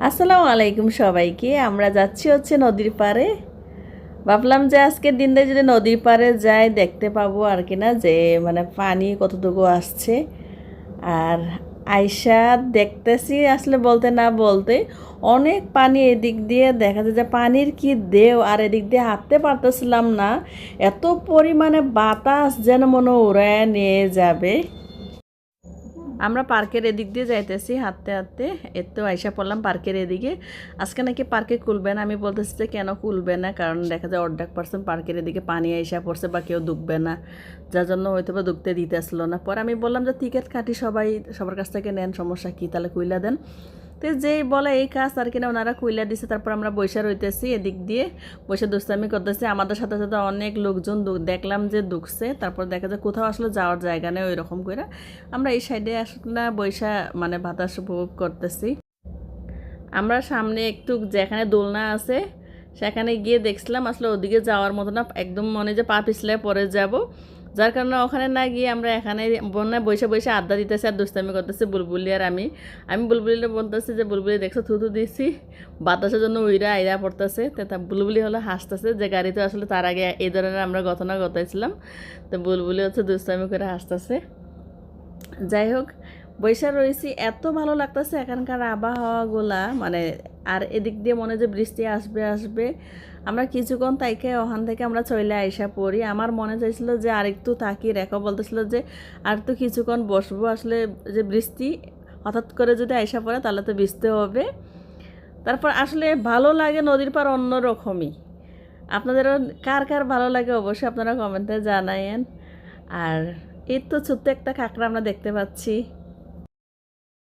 আসসালামু আলাইকুম সবাইকে, আমরা যাচ্ছি হচ্ছে নদীর পাড়ে। ভাবলাম যে আজকের দিনটা যদি নদীর পাড়ে যাই, দেখতে পাবো আর কি না যে মানে পানি কতটুকু আসছে। আর আয়সা দেখতেছি, আসলে বলতে না বলতে, অনেক পানি এদিক দিয়ে দেখা যায় যে পানির কি দেও, আর এদিক দিয়ে হাঁটতে পারতেছিলাম না। এত পরিমাণে বাতাস যেন মনে উড়ায় নিয়ে যাবে। আমরা পার্কের এদিক দিয়ে যাইতেছি, হাঁটতে হাঁটতে। তো আইসা পড়লাম পার্কের এদিকে। আজকে নাকি পার্কে খুলবে না, আমি বলতেছি যে কেন খুলবে না? কারণ দেখা যায় অর্ধেক পার্সেন্ট পার্কের এদিকে পানি আইসা পড়ছে বা কেউ ডুববে না। যার জন্য হয়তো বা ডুবতে দিতে আসলো না। পরে আমি বললাম যে টিকিট কাটি সবাই, সবার কাছ থেকে নেন, সমস্যা কী? তাহলে কুইলা দেন। তো যেই বলে এই কাজ আর কিনা ওনারা কুইলা দিছে, তারপর আমরা বৈশা রইতেছি এদিক দিয়ে। বসে দুষ্টামি করতেছি। আমাদের সাথে সাথে অনেক লোকজন দেখলাম যে দুখছে, তারপর দেখা যায় কোথাও আসলে যাওয়ার জায়গা নেই ওই রকম করে আমরা এই সাইডে আসলে বৈশা মানে বাতাস উপভোগ করতেছি। আমরা সামনে একটু যেখানে দোলনা আছে সেখানে গিয়ে দেখছিলাম, আসলে ওদিকে যাওয়ার মতো না, একদম মনে যে পা পিছলে পরে যাব। যার কারণে ওখানে না গিয়ে আমরা এখানে বন্যায় বসে বসে আড্ডা দিতেছি আর দুষ্টামি করতেছি বুলবুলি আর আমি। আমি বুলবুলিটা বলতেছি যে, বুলবুলি, দেখছ থুতু দিছি? বাতাসের জন্য উইরা আইরা পড়তেছে। তো বুলবুলি হলো হাসতেছে যে, গাড়িতে আসলে তার আগে এই ধরনের আমরা ঘটনা ঘটাইছিলাম। তো বুলবুলি হচ্ছে দুষ্টামি করে হাসতেছে। যাই হোক, বৈশা রয়েছি এত ভালো লাগতেছে এখানকার আবহাওয়াগুলা মানে আর এদিক দিয়ে মনে যে বৃষ্টি আসবে আসবে। আমরা কিছুক্ষণ তাইকে ওখান থেকে আমরা চলে আইসা পড়ি। আমার মনে চাইছিল যে আরেকটু থাকি। রেখো বলতেছিল যে আর তো কিছুক্ষণ বসবো। আসলে যে বৃষ্টি হঠাৎ করে যদি আইসা পড়ে তাহলে তো বৃষ্টি হবে। তারপর আসলে ভালো লাগে নদীর পার অন্য রকমই আপনাদেরও কার কার ভালো লাগে অবশ্যই আপনারা কমেন্টে জানায়েন। আর এই তো ছোট্ট একটা কাঁকড়া আমরা দেখতে পাচ্ছি।